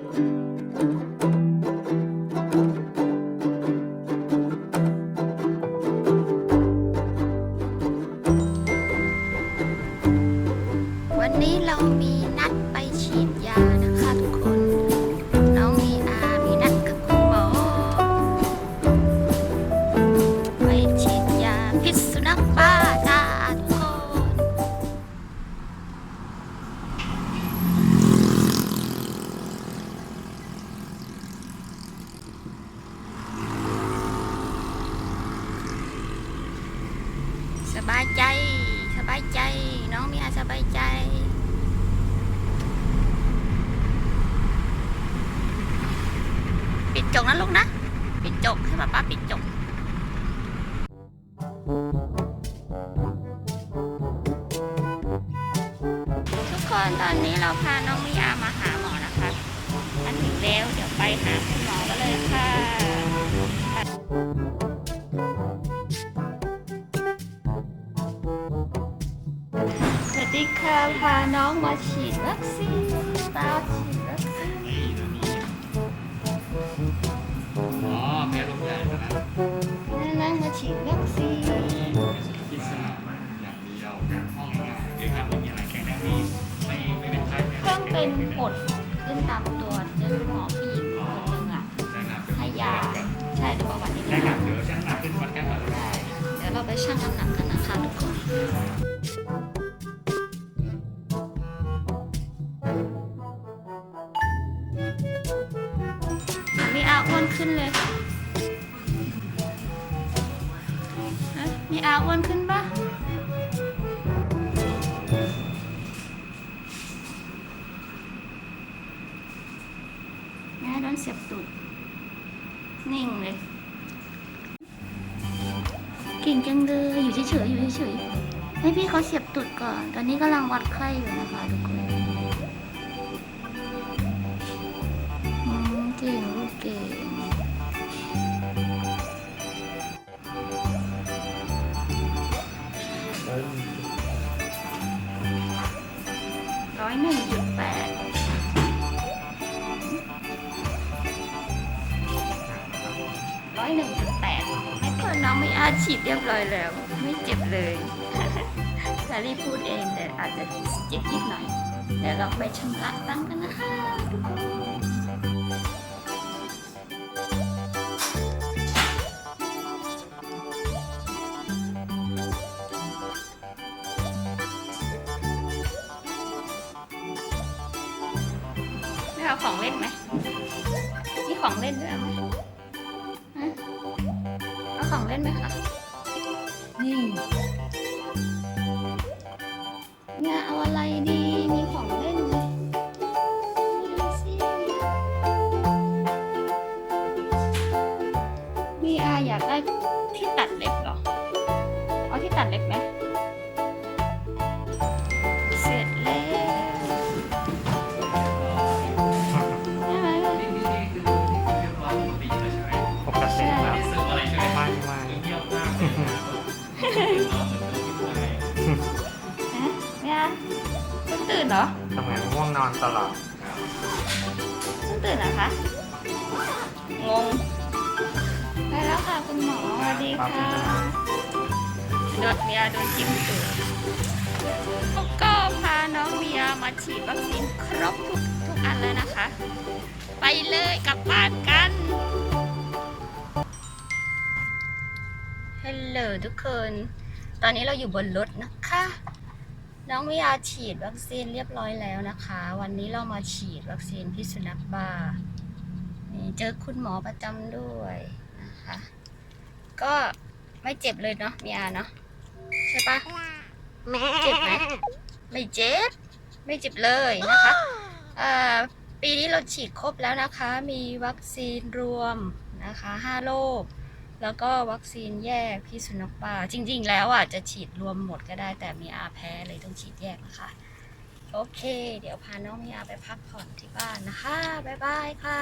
วันนี้เรามี บายใจ สบายใจ น้องมีอาสบายใจปิดจกนะลูกนะ ปิดจกให้ป๊าป๊าปิดจกทุกคนตอนนี้เราพาน้องมิยามาหาหมอนะคะมาถึงแล้วเดี๋ยวไปหาคุณหมอ สวัสดีค่ะพาน้องมาฉีดวัคซีนตาฉีดวัคซีนอ๋อแพ้ลมใหญ่นะนั่งมาฉีดวัคซีนพิซซ่ามาอย่างเดียวห้องง่ายๆคือครับไม่มีอะไรแข็งแรงดีไม่ไม่เป็นไข้ไม่เพิ่งเป็นผดขึ้นตามตัวเจอหมอผู้หญิงคนหนึ่งอะให้ยาใช่ดูประวัตินิดนึได้งครับเดี๋ยวช่างหนักขึ้นวัดกันก่อนเลยได้เดี๋ยวเราไปชั่งน้ำหนักกันนะคะทุกคน วนขึ้นเลยฮะมีอาอ้วนขึ้นปะแม่โดนเสียบตูดนิ่งเลย เก่งจังเลย อยู่เฉยๆ อยู่เฉยๆ ให้พี่เขาเสียบตูดก่อน ตอนนี้กำลังวัดไข้อยู่นะคะทุกคน อยหนึ่งจุดแปดร้อยหนึ่งจุดแปดให้คนน้องไม่อาฉีดเรียบร้อยแล้ว ไม่เจ็บเลยแซรี่พูดเองแต่อาจจะเจ็บนิดหน่อยเดี๋ยวเราไปชำระตังกันนะคะ เอาของเล่นไหมมีของเล่นด้วยไหมฮะเอาของเล่นไหมคะ นี่ เนี่ยเอาอะไรดี มีของเล่นเลยดูสิมีอาอยากได้ที่ตัดเล็บเหรอ เอาที่ตัดเล็บไหม เหมือนเดิมที่พูดเลยฮะเนี่ยเพิ่งตื่นเหรอทำไมง่วงนอนตลอดเพิ่งตื่นเหรอคะ งง ไปแล้วค่ะคุณหมอสวัสดีค่ะโดนเมียโดนจิ้มตัวก็พาน้องเมียมาฉีดวัคซีนครบทุกทุกอันแล้วนะคะ ไปเลยกลับบ้านกัน ฮัลโหลทุกคน ตอนนี้เราอยู่บนรถนะคะ น้องวิยาฉีดวัคซีนเรียบร้อยแล้วนะคะ วันนี้เรามาฉีดวัคซีนพิษสุนัขบ้าเจอคุณหมอประจำด้วยนะคะ ก็ไม่เจ็บเลยเนาะมีอาเนาะใช่ปะเจ็บไหมไม่เจ็บ ไม่เจ็บเลยนะคะปีนี้เราฉีดครบแล้วนะคะ มีวัคซีนรวมนะคะห้าโรค แล้วก็วัคซีนแยกพิษสุนัขบ้าจริง ๆ แล้วอะจะฉีดรวมหมดก็ได้แต่มีอาแพ้เลยต้องฉีดแยกนะคะ โอเค เดี๋ยวพาน้องมีอาไปพักผ่อนที่บ้านนะคะ บ๊ายบายค่ะ